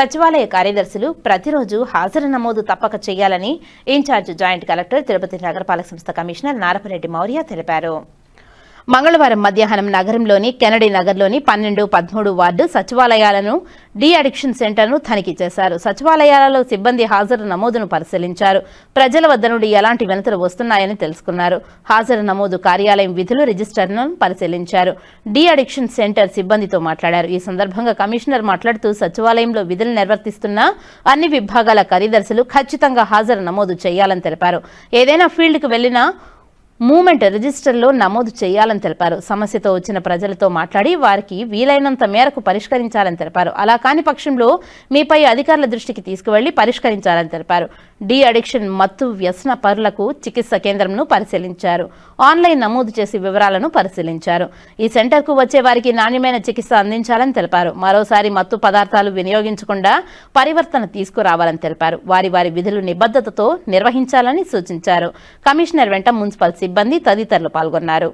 సచివాలయ కార్యదర్శులు ప్రతిరోజు హాజరు నమోదు తప్పక చేయాలని ఇన్ఛార్జ్ జాయింట్ కలెక్టర్ తిరుపతి నగరపాలక సంస్థ కమిషనర్ నారపరెడ్డి మౌర్య తెలిపారు. మంగళవారం మధ్యాహ్నం నగరంలోని కెనడీ నగర్లోని పన్నెండు పదమూడు వార్డు సచివాలయాలను డీ అడిక్షన్ సెంటర్ను తనిఖీ చేశారు. సచివాలయాలలో సిబ్బంది హాజరు నమోదును పరిశీలించారు. ప్రజల వద్ద నుండి ఎలాంటి వినతులు వస్తున్నాయని తెలుసుకున్నారు. హాజరు నమోదు కార్యాలయం విధులు రిజిస్టర్ను పరిశీలించారు. డీ అడిక్షన్ సెంటర్ సిబ్బందితో మాట్లాడారు. ఈ సందర్భంగా కమిషనర్ మాట్లాడుతూ సచివాలయంలో విధులు నిర్వర్తిస్తున్న అన్ని విభాగాల కార్యదర్శులు ఖచ్చితంగా హాజరు నమోదు చేయాలని తెలిపారు. ఏదైనా ఫీల్డ్కు వెళ్ళినా మూమెంట్ రిజిస్టర్లో నమోదు చేయాలని తెలిపారు. సమస్యతో వచ్చిన ప్రజలతో మాట్లాడి వారికి వీలైనంత మేరకు పరిష్కరించాలని తెలిపారు. అలా కాని పక్షంలో మీపై అధికారుల దృష్టికి తీసుకువెళ్ళి పరిష్కరించాలని తెలిపారు. డి అడిక్షన్ మత్తు వ్యసన పరులకు చికిత్స కేంద్రంను పరిశీలించారు. ఆన్లైన్ నమోదు చేసి వివరాలను పరిశీలించారు. ఈ సెంటర్కు వచ్చే వారికి నాణ్యమైన చికిత్స అందించాలని తెలిపారు. మరోసారి మత్తు పదార్థాలు వినియోగించకుండా పరివర్తన తీసుకురావాలని తెలిపారు. వారి వారి విధులు నిబద్ధతతో నిర్వహించాలని సూచించారు. కమిషనర్ వెంట మున్సిపల్ సిబ్బంది తదితరులు పాల్గొన్నారు